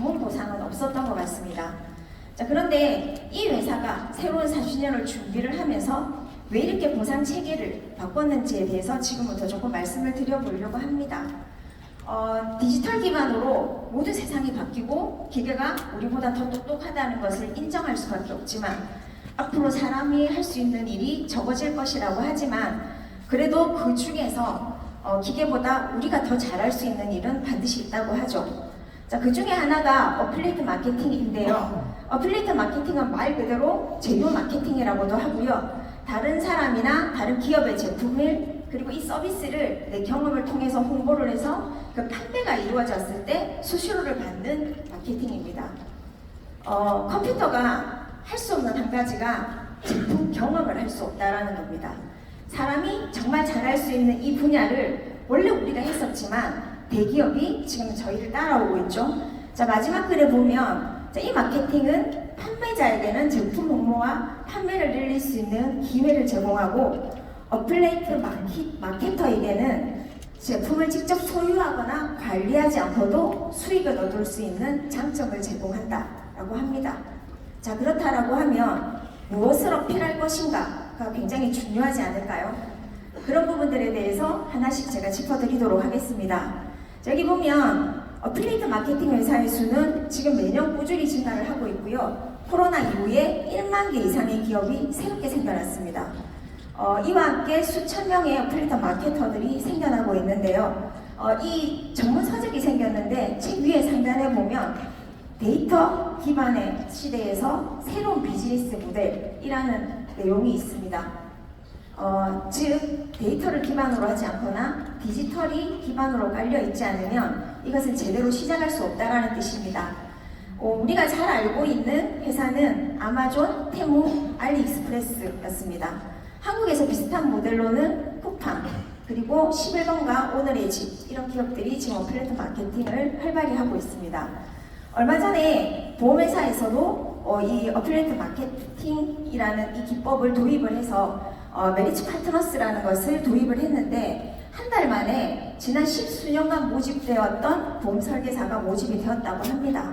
전문 보상은 없었던 것 같습니다. 자, 그런데 이 회사가 새로운 4주년을 준비를 하면서 왜 이렇게 보상 체계를 바꿨는지에 대해서 지금부터 조금 말씀을 드려보려고 합니다. 어, 디지털 기반으로 모든 세상이 바뀌고 기계가 우리보다 더 똑똑하다는 것을 인정할 수밖에 없지만 앞으로 사람이 할 수 있는 일이 적어질 것이라고 하지만 그래도 그 중에서 어, 기계보다 우리가 더 잘할 수 있는 일은 반드시 있다고 하죠. 자, 그 중에 하나가 어플레이트 마케팅인데요. 어플레이트 마케팅은 말 그대로 제휴 마케팅이라고도 하고요. 다른 사람이나 다른 기업의 제품을 그리고 이 서비스를 내 경험을 통해서 홍보를 해서 그 판매가 이루어졌을 때 수수료를 받는 마케팅입니다. 어, 컴퓨터가 할 수 없는 한 가지가 제품 경험을 할 수 없다라는 겁니다. 사람이 정말 잘할 수 있는 이 분야를 원래 우리가 했었지만 대기업이 지금 저희를 따라오고 있죠. 자 마지막 글에 보면 자, 이 마케팅은 판매자에게는 제품 홍보와 판매를 늘릴 수 있는 기회를 제공하고 어플레이트 마케, 마케터에게는 제품을 직접 소유하거나 관리하지 않고도 수익을 얻을 수 있는 장점을 제공한다라고 합니다. 자 그렇다라고 하면 무엇을 어필할 것인가가 굉장히 중요하지 않을까요? 그런 부분들에 대해서 하나씩 제가 짚어드리도록 하겠습니다. 자, 여기 보면 어플레이트 마케팅 회사의 수는 지금 매년 꾸준히 증가를 하고 있고요. 코로나 이후에 1만 개 이상의 기업이 새롭게 생겨났습니다. 어, 이와 함께 수천 명의 어플레이트 마케터들이 생겨나고 있는데요. 어, 이 전문 서적이 생겼는데 책 위에 상단에 보면 데이터 기반의 시대에서 새로운 비즈니스 모델이라는 내용이 있습니다. 어, 즉 데이터를 기반으로 하지 않거나 디지털이 기반으로 깔려 있지 않으면 이것은 제대로 시작할 수 없다라는 뜻입니다. 어, 우리가 잘 알고 있는 회사는 아마존, 테무, 알리익스프레스였습니다. 한국에서 비슷한 모델로는 쿠팡, 그리고 11번가 오늘의 집 이런 기업들이 지금 어플레이트 마케팅을 활발히 하고 있습니다. 얼마 전에 보험회사에서도 어, 이 어플레이트 마케팅이라는 이 기법을 도입을 해서 어, 메리츠 파트너스라는 것을 도입을 했는데 한 달 만에 지난 십수년간 모집되었던 보험 설계사가 모집이 되었다고 합니다.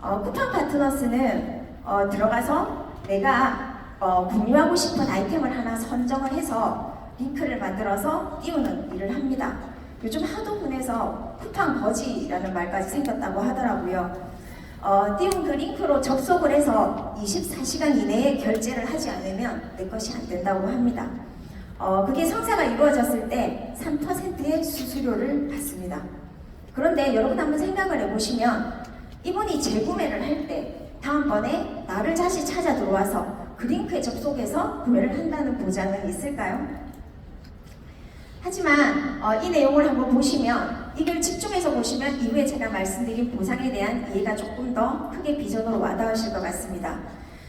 어, 쿠팡 파트너스는 어, 들어가서 내가 어, 공유하고 싶은 아이템을 하나 선정을 해서 링크를 만들어서 띄우는 일을 합니다. 요즘 하도 분해서 쿠팡 거지라는 말까지 생겼다고 하더라고요. 어, 띄운 그 링크로 접속을 해서 24시간 이내에 결제를 하지 않으면 내 것이 안 된다고 합니다. 어, 그게 성사가 이루어졌을 때 3%의 수수료를 받습니다. 그런데 여러분 한번 생각을 해보시면 이분이 재구매를 할 때 다음번에 나를 다시 찾아 들어와서 그 링크에 접속해서 구매를 한다는 보장은 있을까요? 하지만 어, 이 내용을 한번 보시면 이걸 집중해서 보시면 이후에 제가 말씀드린 보상에 대한 이해가 조금 더 크게 비전으로 와닿으실 것 같습니다.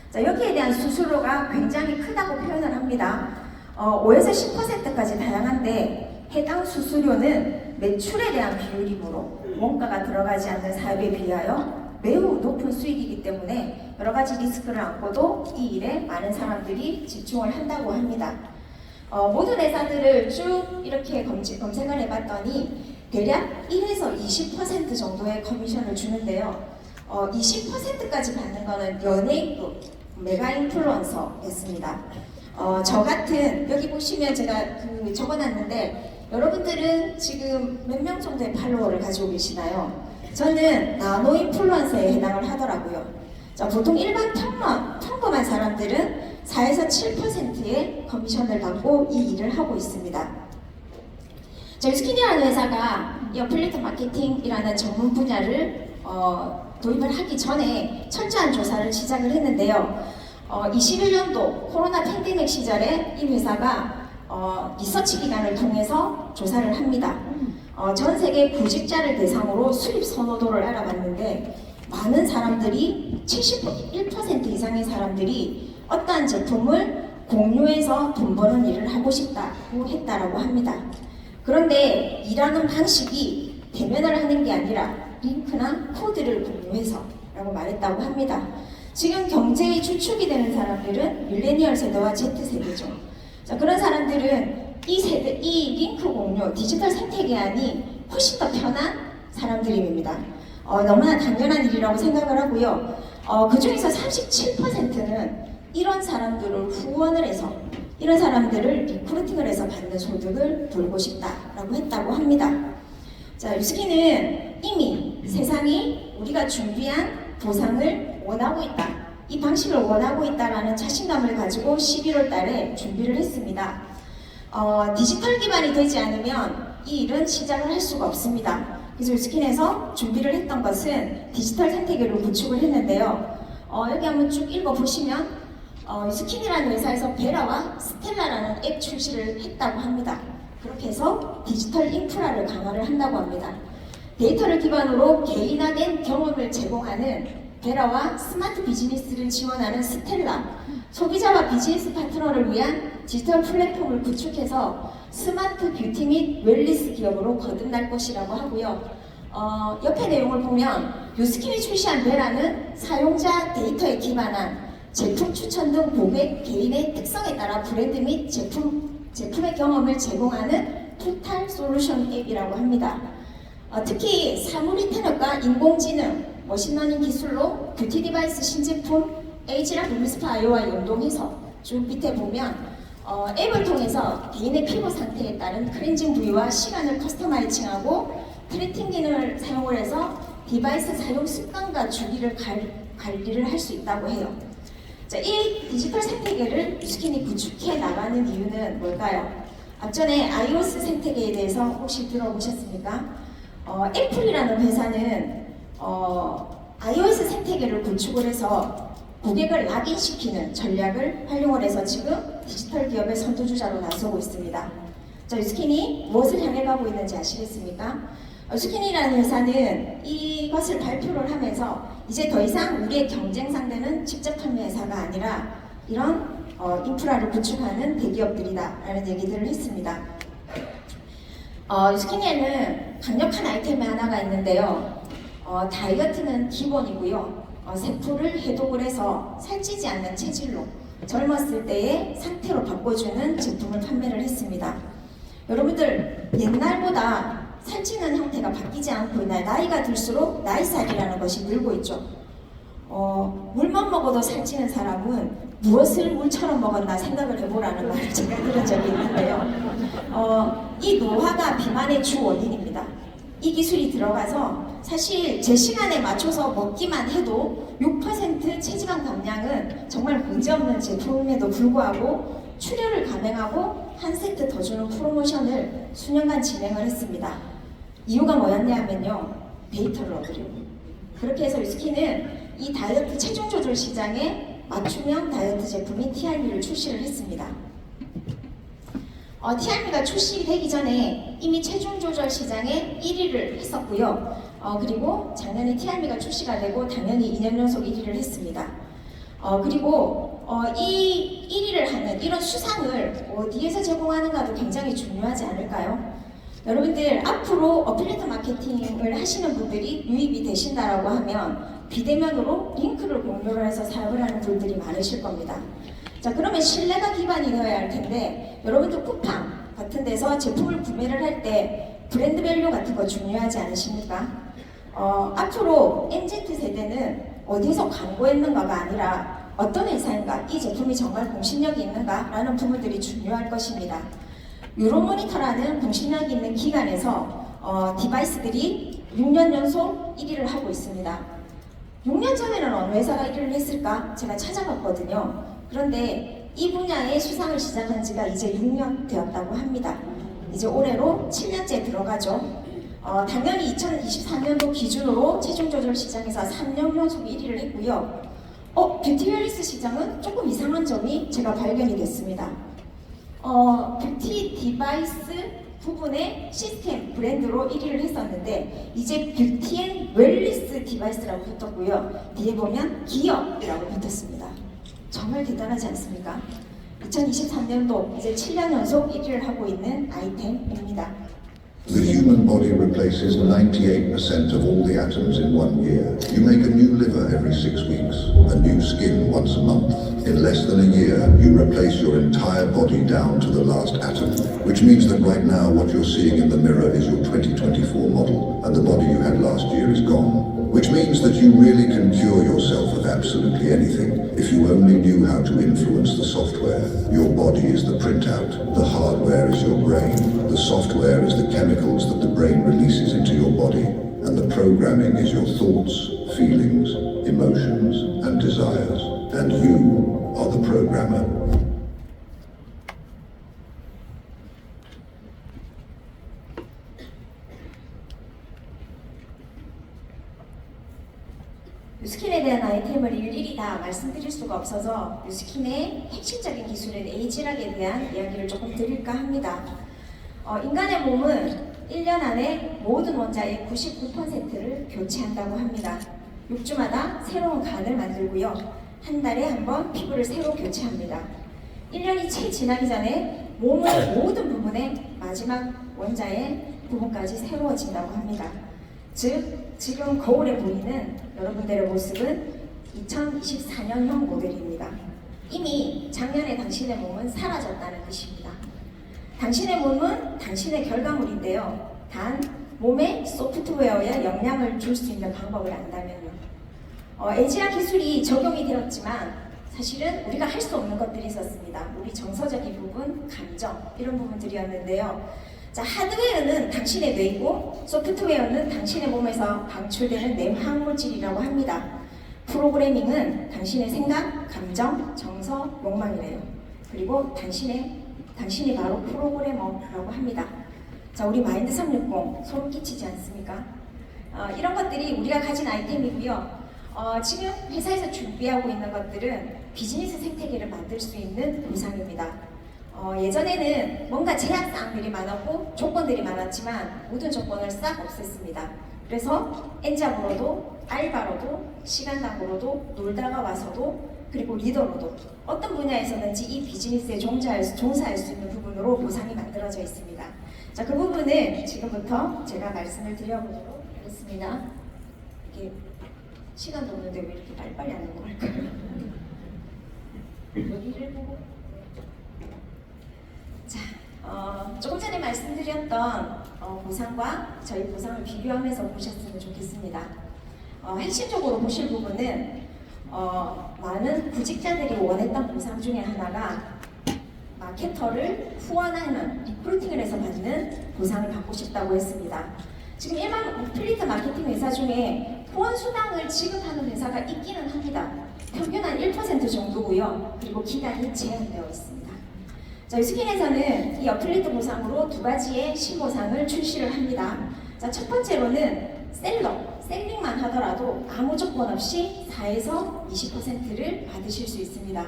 자, 여기에 대한 수수료가 굉장히 크다고 표현을 합니다. 어, 5에서 10%까지 다양한데 해당 수수료는 매출에 대한 비율이므로 원가가 들어가지 않는 사업에 비하여 매우 높은 수익이기 때문에 여러 가지 리스크를 안고도 이 일에 많은 사람들이 집중을 한다고 합니다. 어, 모든 회사들을 쭉 이렇게 검지, 검색을 해봤더니 대략 1에서 20% 정도의 커미션을 주는데요. 어, 20%까지 받는 거는 연예인급 메가 인플루언서였습니다. 어, 저 같은 여기 보시면 제가 그 적어놨는데 여러분들은 지금 몇 명 정도의 팔로워를 가지고 계시나요? 저는 나노 인플루언서에 해당을 하더라고요. 자, 보통 일반 평범, 평범한 사람들은 4에서 7%의 커미션을 받고 이 일을 하고 있습니다. 저희 스키니라는 회사가 이 어플리트 마케팅이라는 전문 분야를 어, 도입을 하기 전에 철저한 조사를 시작을 했는데요. 어, 21년도 코로나 팬데믹 시절에 이 회사가 어, 리서치 기관을 통해서 조사를 합니다. 어, 전 세계 구직자를 대상으로 수입 선호도를 알아봤는데 많은 사람들이 71% 이상의 사람들이 어떠한 제품을 공유해서 돈 버는 일을 하고 싶다고 했다라고 합니다. 그런데 일하는 방식이 대면을 하는 게 아니라 링크나 코드를 공유해서 라고 말했다고 합니다. 지금 경제의 주축이 되는 사람들은 밀레니얼 세대와 Z세대죠. 자, 그런 사람들은 이 세대, 이 링크 공유, 디지털 생태계안이 훨씬 더 편한 사람들입니다. 어, 너무나 당연한 일이라고 생각을 하고요. 어, 그 중에서 37%는 이런 사람들을 후원을 해서 이런 사람들을 리크루팅을 해서 받는 소득을 돌고 싶다라고 했다고 합니다. 자, 유스키는 이미 세상이 우리가 준비한 보상을 원하고 있다. 이 방식을 원하고 있다라는 자신감을 가지고 11월 달에 준비를 했습니다. 어, 디지털 기반이 되지 않으면 이 일은 시작을 할 수가 없습니다. 그래서 유스킨에서 준비를 했던 것은 디지털 생태계를 구축을 했는데요. 어, 여기 한번 쭉 읽어보시면 어, 유스킨이라는 회사에서 베라와 스텔라라는 앱 출시를 했다고 합니다. 그렇게 해서 디지털 인프라를 강화를 한다고 합니다. 데이터를 기반으로 개인화된 경험을 제공하는 베라와 스마트 비즈니스를 지원하는 스텔라, 소비자와 비즈니스 파트너를 위한 디지털 플랫폼을 구축해서 스마트 뷰티 및 웰리스 기업으로 거듭날 것이라고 하고요. 어, 옆에 내용을 보면 유스킨이 출시한 베라는 사용자 데이터에 기반한 제품 추천 등 고객 개인의 특성에 따라 브랜드 및 제품, 제품의 경험을 제공하는 토탈 솔루션 앱이라고 합니다. 어, 특히 사물이 태널과 인공지능, 머신러닝 기술로 뷰티 디바이스 신제품 에이지랑 루미스파 아이오와 연동해서 쭉 밑에 보면 어, 앱을 통해서 개인의 피부 상태에 따른 클렌징 부위와 시간을 커스터마이징하고 트래킹 기능을 사용을 해서 디바이스 사용 습관과 주기를 관- 관리를 할 수 있다고 해요. 자, 이 디지털 생태계를 유스킨이 구축해 나가는 이유는 뭘까요? 앞전에 iOS 생태계에 대해서 혹시 들어보셨습니까? 어, 애플이라는 회사는 어, iOS 생태계를 구축을 해서 고객을 락인시키는 전략을 활용을 해서 지금 디지털 기업의 선두주자로 나서고 있습니다. 자, 유스킨이 무엇을 향해 가고 있는지 아시겠습니까? 어, 유스킨이라는 회사는 이것을 발표를 하면서 이제 더 이상 우리의 경쟁 상대는 직접 판매 회사가 아니라 이런 어, 인프라를 구축하는 대기업들이다라는 얘기들을 했습니다. 어, 유스키니에는 강력한 아이템이 하나가 있는데요. 어, 다이어트는 기본이고요. 어, 세포를 해독을 해서 살찌지 않는 체질로 젊었을 때의 상태로 바꿔주는 제품을 판매를 했습니다. 여러분들 옛날보다 살찌는 형태가 바뀌지 않고 있나요? 나이가 들수록 나이살이라는 것이 늘고 있죠. 어, 물만 먹어도 살찌는 사람은 무엇을 물처럼 먹었나 생각을 해보라는 말을 제가 들은 적이 있는데요. 어, 이 노화가 비만의 주 원인입니다. 이 기술이 들어가서 사실 제 시간에 맞춰서 먹기만 해도 6% 체지방 감량은 정말 문제없는 제품임에도 불구하고 출혈을 감행하고 한 세트 더 주는 프로모션을 수년간 진행을 했습니다. 이유가 뭐였냐면요. 데이터를 얻으려고. 그렇게 해서 위스키는 이 다이어트 체중 조절 시장에 맞춤형 다이어트 제품인 TRB를 출시를 했습니다. 어, TRB가 출시되기 전에 이미 체중 조절 시장에 1위를 했었고요. 어, 그리고 작년에 TRB가 출시가 되고 당연히 2년 연속 1위를 했습니다. 어, 그리고 어, 이 1위를 하는 이런 수상을 어디에서 제공하는가도 굉장히 중요하지 않을까요? 여러분들 앞으로 어플리트 마케팅을 하시는 분들이 유입이 되신다라고 하면 비대면으로 링크를 공유를 해서 사용을 하는 분들이 많으실 겁니다. 자 그러면 신뢰가 기반이 되어야 할 텐데 여러분들 쿠팡 같은 데서 제품을 구매를 할 때 브랜드 밸류 같은 거 중요하지 않으십니까? 어, 앞으로 MZ 세대는 어디서 광고했는가가 아니라 어떤 회사인가 이 제품이 정말 공신력이 있는가라는 부분들이 중요할 것입니다. 유로 모니터라는 공신력 있는 기관에서 어, 디바이스들이 6년 연속 1위를 하고 있습니다. 6년 전에는 어느 회사가 1위를 했을까? 제가 찾아봤거든요. 그런데 이 분야의 수상을 시작한 지가 이제 6년 되었다고 합니다. 이제 올해로 7년째 들어가죠. 어, 당연히 2024년도 기준으로 체중 조절 시장에서 3년 연속 1위를 했고요. 어, 뷰티 웰리스 시장은 조금 이상한 점이 제가 발견이 됐습니다. 어, 뷰티 디바이스 부분의 시스템 브랜드로 1위를 했었는데 이제 뷰티 앤 웰리스 디바이스라고 붙었고요. 뒤에 보면 기업이라고 붙었습니다. 정말 대단하지 않습니까? 2023년도 이제 7년 연속 1위를 하고 있는 아이템입니다. The human body replaces 98% of all the atoms in one year. You make a new liver every six weeks, a new skin once a month, In less than a year, you replace your entire body down to the last atom, which means that right now what you're seeing in the mirror is your 2024 model, and the body you had last year is gone. Which means that you really can cure yourself of absolutely anything if you only knew how to influence the software. Your body is the printout, the hardware is your brain, the software is the chemicals that the brain releases into your body, and the programming is your thoughts, feelings, emotions, and desires. And you are the programmer. 뉴스킨에 대한 아이템을 일일이 다 말씀드릴 수가 없어서 뉴스킨의 핵심적인 기술인 에이지락에 대한 이야기를 조금 드릴까 합니다. 어, 인간의 몸은 1년 안에 모든 원자의 99%를 교체한다고 합니다. 6주마다 새로운 간을 만들고요. 한 달에 한 번 피부를 새로 교체합니다. 1년이 채 지나기 전에 몸의 모든 부분의 마지막 원자의 부분까지 새로워진다고 합니다. 즉, 지금 거울에 보이는 여러분들의 모습은 2024년형 모델입니다. 이미 작년에 당신의 몸은 사라졌다는 뜻입니다. 당신의 몸은 당신의 결과물인데요. 단, 몸에 소프트웨어에 영향을 줄 수 있는 방법을 안다면요. 어, 에지라 기술이 적용이 되었지만 사실은 우리가 할 수 없는 것들이 있었습니다. 우리 정서적인 부분, 감정 이런 부분들이었는데요. 자 하드웨어는 당신의 뇌이고 소프트웨어는 당신의 몸에서 방출되는 내화물질이라고 합니다. 프로그래밍은 당신의 생각, 감정, 정서, 욕망이래요. 그리고 당신의 당신이 바로 프로그래머라고 합니다. 자 우리 마인드 360 소름 끼치지 않습니까? 어, 이런 것들이 우리가 가진 아이템이고요. 어, 지금 회사에서 준비하고 있는 것들은 비즈니스 생태계를 만들 수 있는 보상입니다. 어, 예전에는 뭔가 제약사항들이 많았고 조건들이 많았지만 모든 조건을 싹 없앴습니다. 그래서 엔잡으로도 알바로도 시간당으로도 놀다가 와서도 그리고 리더로도 어떤 분야에서든지 이 비즈니스에 종사할, 수- 종사할 수 있는 부분으로 보상이 만들어져 있습니다. 자, 그 부분을 지금부터 제가 말씀을 드려보도록 하겠습니다. 이게 시간도 없는데 왜 이렇게 빨리빨리 하는 걸까요? 여기를 보고 자, 어, 조금 전에 말씀드렸던 어, 보상과 저희 보상을 비교하면서 보셨으면 좋겠습니다. 어, 핵심적으로 보실 부분은 어, 많은 구직자들이 원했던 보상 중에 하나가 마케터를 후원하는 리크루팅을 해서 받는 보상을 받고 싶다고 했습니다. 지금 일반 어플리트 마케팅 회사 중에 후원 수당을 지급하는 회사가 있기는 합니다. 평균 한 1% 정도고요. 그리고 기간이 제한되어 있습니다. 자, 유스킨에서는 이 어플리트 보상으로 두 가지의 신보상을 출시를 합니다. 자, 첫 번째로는 셀러, 셀링만 하더라도 아무 조건 없이 4에서 20%를 받으실 수 있습니다.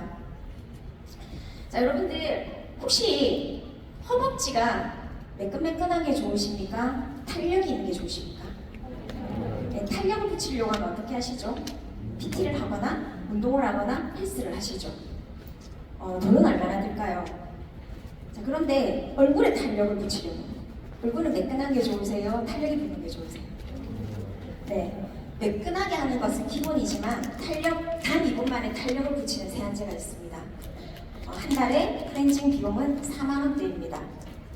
자, 여러분들 혹시 허벅지가 매끈매끈한 게 좋으십니까? 탄력이 있는 게 좋으십니까? 네, 탄력을 붙이려고 하면 어떻게 하시죠? PT를 하거나 운동을 하거나 헬스를 하시죠. 어, 돈은 얼마나 들까요? 자, 그런데 얼굴에 탄력을 붙이려고 얼굴은 매끈한 게 좋으세요? 탄력이 붙는 게 좋으세요? 네, 매끈하게 하는 것은 기본이지만 탄력 단 2분 만에 탄력을 붙이는 세안제가 있습니다. 어, 한 달에 클렌징 비용은 4만 원대입니다.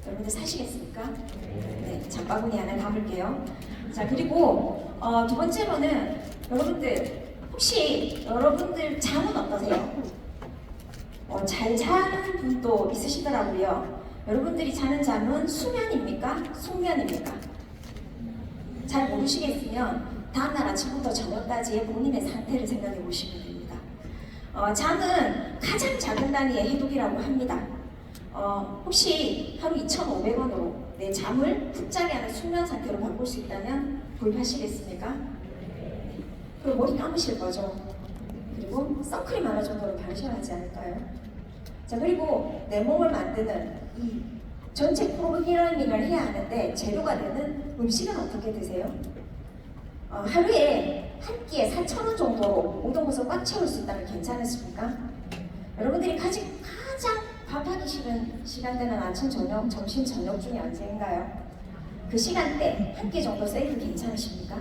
여러분들 사시겠습니까? 네, 장바구니 안에 담을게요. 자 그리고 어, 두 번째로는 여러분들 혹시 여러분들 잠은 어떠세요? 어, 잘 자는 분도 있으시더라고요. 여러분들이 자는 잠은 수면입니까? 숙면입니까? 잘 모르시겠으면 다음날 아침부터 저녁까지의 본인의 상태를 생각해 보시면 됩니다. 어, 잠은 가장 작은 단위의 해독이라고 합니다. 어, 혹시 하루 2,500원으로 내 잠을 푹 자게 하는 숙면 상태로 바꿀 수 있다면 구입하시겠습니까? 그리고 머리 감으실 거죠. 그리고 선크림 하나 정도는 바르셔야 하지 않을까요? 자 그리고 내 몸을 만드는 이 전체 프로그래밍을 해야 하는데 재료가 되는 음식은 어떻게 드세요? 어, 하루에 한 끼에 4,000원 정도로 것을 꽉 채울 수 있다면 괜찮으십니까? 여러분들이 가장 밥하기 싫은 시간대는 아침, 저녁, 점심, 저녁 중에 언제인가요? 그 시간대 한 끼 정도 세이브 괜찮으십니까?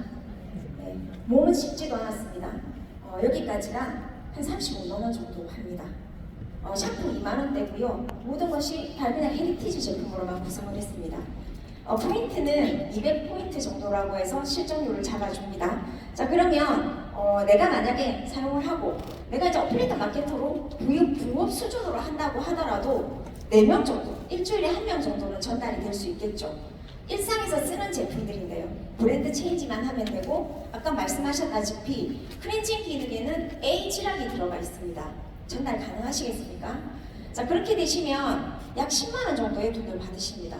네, 몸은 식지도 않았습니다. 어, 여기까지가 한 35만 원 정도 합니다. 어, 샴푸 2만 원대고요. 모든 것이 다 그냥 헤리티지 제품으로만 구성을 했습니다. 어, 포인트는 200포인트 정도라고 해서 실전료를 잡아줍니다. 자 그러면 어, 내가 만약에 사용을 하고 내가 이제 어플리트 마케터로 부업, 부업 수준으로 한다고 하더라도 4명 정도, 일주일에 한 명 정도는 전달이 될 수 있겠죠. 일상에서 쓰는 제품들인데요. 브랜드 체인지만 하면 되고 아까 말씀하셨다시피 클렌징 기능에는 A 칠하기 들어가 있습니다. 전달 가능하시겠습니까? 자 그렇게 되시면 약 10만 원 정도의 돈을 받으십니다.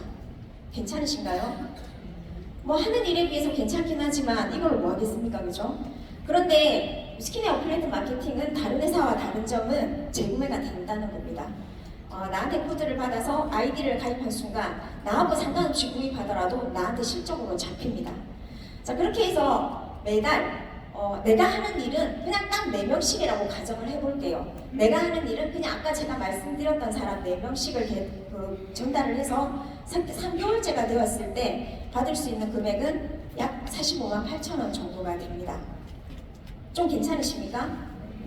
괜찮으신가요? 뭐 하는 일에 비해서 괜찮긴 하지만 이걸 뭐 하겠습니까, 그죠? 그런데 스킨의 어플레이트 마케팅은 다른 회사와 다른 점은 재구매가 된다는 겁니다. 어, 나한테 코드를 받아서 아이디를 가입한 순간 나하고 상관없이 구입하더라도 나한테 실적으로 잡힙니다. 자 그렇게 해서 매달 어, 내가 하는 일은 그냥 딱 4명씩이라고 가정을 해볼게요. 내가 하는 일은 그냥 아까 제가 말씀드렸던 사람 4명씩을 개, 그, 전달을 해서 3개월째가 되었을 때 받을 수 있는 금액은 약 45만 8천 원 정도가 됩니다. 좀 괜찮으십니까?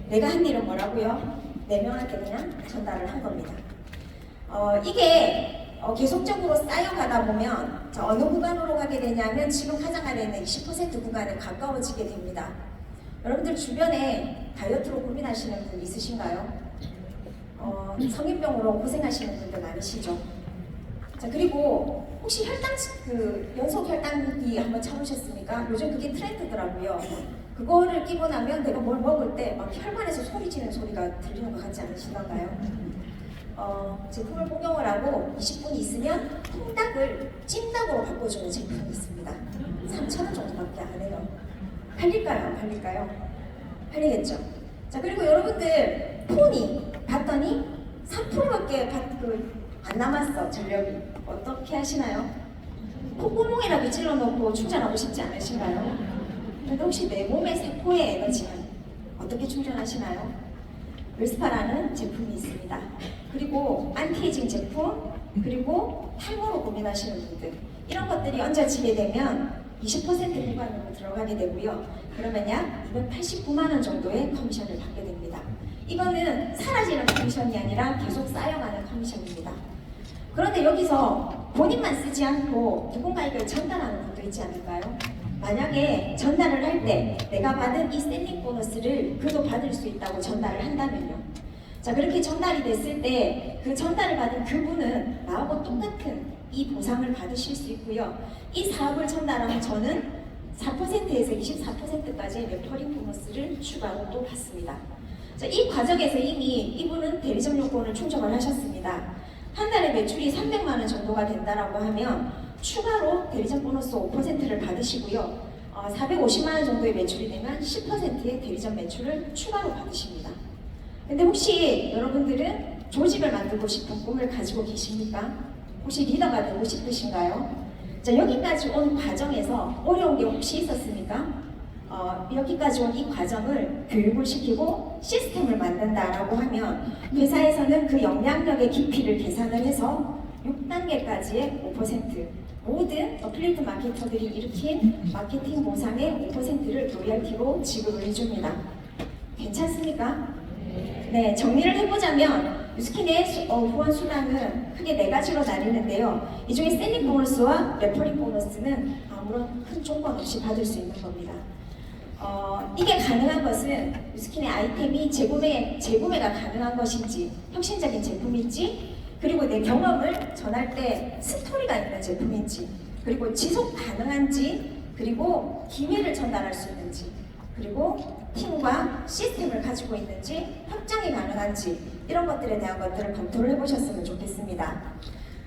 내가 한 일은 뭐라고요? 4명한테 그냥 전달을 한 겁니다. 어, 이게 어, 계속적으로 쌓여가다 보면 자, 어느 구간으로 가게 되냐면 지금 가장 아래에 있는 20% 구간에 가까워지게 됩니다. 여러분들 주변에 다이어트로 고민하시는 분 있으신가요? 어, 성인병으로 고생하시는 분들 많으시죠? 자 그리고 혹시 혈당 그 연속 혈당기 한번 참으셨습니까? 요즘 그게 트렌드더라고요. 그거를 끼고 나면 내가 뭘 먹을 때 막 혈관에서 소리 지는 소리가 들리는 것 같지 않으시던가요? 어, 제품을 복용을 하고 20분이 있으면 통닭을 찜닭으로 바꿔주는 제품이 있습니다. 3,000원 정도밖에 안 해요. 팔릴까요? 안 팔릴까요? 팔리겠죠. 자 그리고 여러분들 폰이 봤더니 3%밖에 그, 안 남았어 전력이 어떻게 하시나요? 콧구멍이라도 찔러놓고 충전하고 싶지 않으신가요? 근데 혹시 내 몸의 세포의 에너지는 어떻게 충전하시나요? 웰스파라는 제품이 있습니다. 그리고 안티에이징 제품, 그리고 탈모로 고민하시는 분들 이런 것들이 얹어지게 되면 20% 구간으로 들어가게 되고요. 그러면 약 289만 원 정도의 커미션을 받게 됩니다. 이거는 사라지는 커미션이 아니라 계속 쌓여가는 커미션입니다. 그런데 여기서 본인만 쓰지 않고 누군가에게 전달하는 것도 있지 않을까요? 만약에 전달을 할 때 내가 받은 이 스탠딩 보너스를 그도 받을 수 있다고 전달을 한다면요. 자 그렇게 전달이 됐을 때 그 전달을 받은 그분은 나하고 똑같은 이 보상을 받으실 수 있고요. 이 사업을 전달하면 저는 4%에서 24%까지의 레퍼링 보너스를 추가로 또 받습니다. 자, 이 과정에서 이미 이분은 대리점 요건을 충족을 하셨습니다. 한 달에 매출이 300만 원 정도가 된다라고 하면 추가로 대리점 보너스 5%를 받으시고요. 어, 450만 원 정도의 매출이 되면 10%의 대리점 매출을 추가로 받으십니다. 근데 혹시 여러분들은 조직을 만들고 싶은 꿈을 가지고 계십니까? 혹시 리더가 되고 싶으신가요? 자, 여기까지 온 과정에서 어려운 게 혹시 있었습니까? 어, 여기까지 온 이 과정을 교육을 시키고 시스템을 만든다라고 하면 회사에서는 그 영향력의 깊이를 계산을 해서 6단계까지의 5% 모든 어플리트 마케터들이 일으킨 마케팅 보상의 5%를 로열티로 지급을 해줍니다. 괜찮습니까? 네, 정리를 해보자면 유스킨의 수- 어, 후원 수당은 크게 네 가지로 나뉘는데요. 이 중에 셀링 보너스와 레퍼링 보너스는 아무런 큰 조건 없이 받을 수 있는 겁니다. 어, 이게 가능한 것은 유스킨의 아이템이 재구매, 재구매가 가능한 것인지, 혁신적인 제품인지, 그리고 내 경험을 전할 때 스토리가 있는 제품인지, 그리고 지속 가능한지, 그리고 기회를 전달할 수 있는지, 그리고 팀과 시스템을 가지고 있는지, 확장이 가능한지, 이런 것들에 대한 것들을 검토를 해보셨으면 좋겠습니다.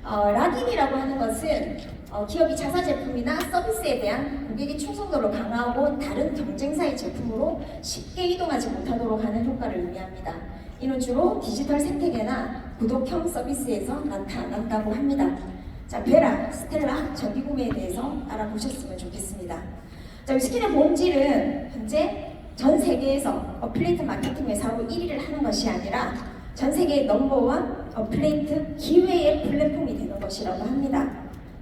어, 락인이라고 하는 것은 어, 기업이 자사 제품이나 서비스에 대한 고객의 충성도를 강화하고 다른 경쟁사의 제품으로 쉽게 이동하지 못하도록 하는 효과를 의미합니다. 이는 주로 디지털 생태계나 구독형 서비스에서 나타난다고 합니다. 자, 베라, 스텔라, 정기 구매에 대해서 알아보셨으면 좋겠습니다. 자, 위스키의 본질은 현재 전 세계에서 어플레이트 마케팅 회사로 1위를 하는 것이 아니라 전 세계 넘버원 어플레이트 기회의 플랫폼이 되는 것이라고 합니다.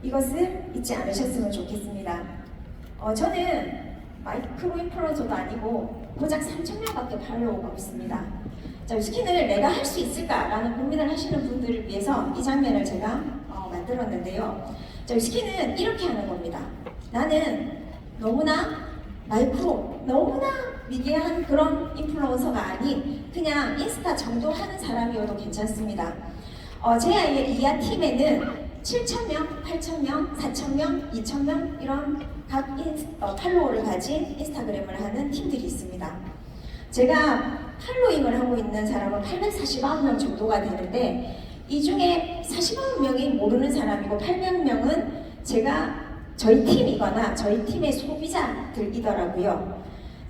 이것을 잊지 않으셨으면 좋겠습니다. 어, 저는 마이크로 인플루언서도 아니고 고작 3천 명밖에 팔로워가 없습니다. 자, 이 스킨을 내가 할 수 있을까라는 고민을 하시는 분들을 위해서 이 장면을 제가 어, 만들었는데요. 자, 이 스킨은 이렇게 하는 겁니다. 나는 너무나 마이크로, 너무나 미개한 그런 인플루언서가 아닌 그냥 인스타 정도 하는 사람이어도 괜찮습니다. 어, 제 아이의 이하 팀에는 7,000명, 8,000명, 4,000명, 2,000명 이런 각 인, 어, 팔로워를 가진 인스타그램을 하는 팀들이 있습니다. 제가 팔로잉을 하고 있는 사람은 849명 정도가 되는데 이 중에 49명이 모르는 사람이고 800명은 제가 저희 팀이거나 저희 팀의 소비자들이더라고요.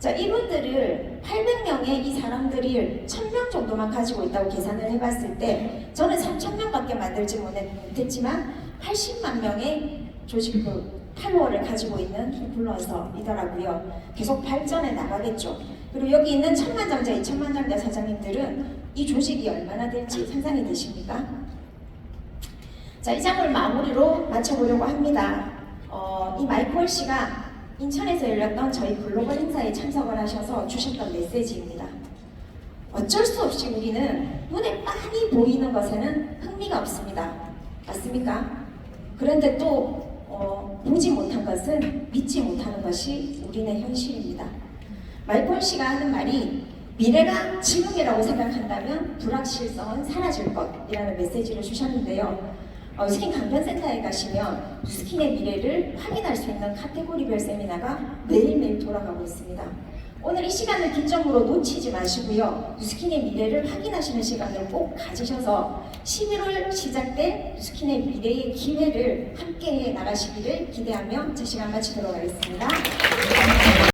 자, 이분들을 800명의 이 사람들이 1000명 정도만 가지고 있다고 계산을 해봤을 때 저는 3000명밖에 만들지 못했지만 80만 명의 조직 그 팔로워를 가지고 있는 인플루언서이더라고요. 계속 발전해 나가겠죠. 그리고 여기 있는 천만장자, 이 천만장자 사장님들은 이 조직이 얼마나 될지 상상이 되십니까? 자, 이 장을 마무리로 마쳐보려고 합니다. 어, 이 마이콜 씨가 인천에서 열렸던 저희 글로벌 행사에 참석을 하셔서 주셨던 메시지입니다. 어쩔 수 없이 우리는 눈에 빤히 보이는 것에는 흥미가 없습니다. 맞습니까? 그런데 또 어, 보지 못한 것은 믿지 못하는 것이 우리의 현실입니다. 마이콜 씨가 하는 말이 미래가 지금이라고 생각한다면 불확실성은 사라질 것이라는 메시지를 주셨는데요. 어, 스킨 강변센터에 가시면 스킨의 미래를 확인할 수 있는 카테고리별 세미나가 매일매일 돌아가고 있습니다. 오늘 이 시간을 기점으로 놓치지 마시고요. 스킨의 미래를 확인하시는 시간을 꼭 가지셔서 11월 시작될 스킨의 미래의 기회를 함께 해 나가시기를 기대하며 제 시간 마치도록 하겠습니다.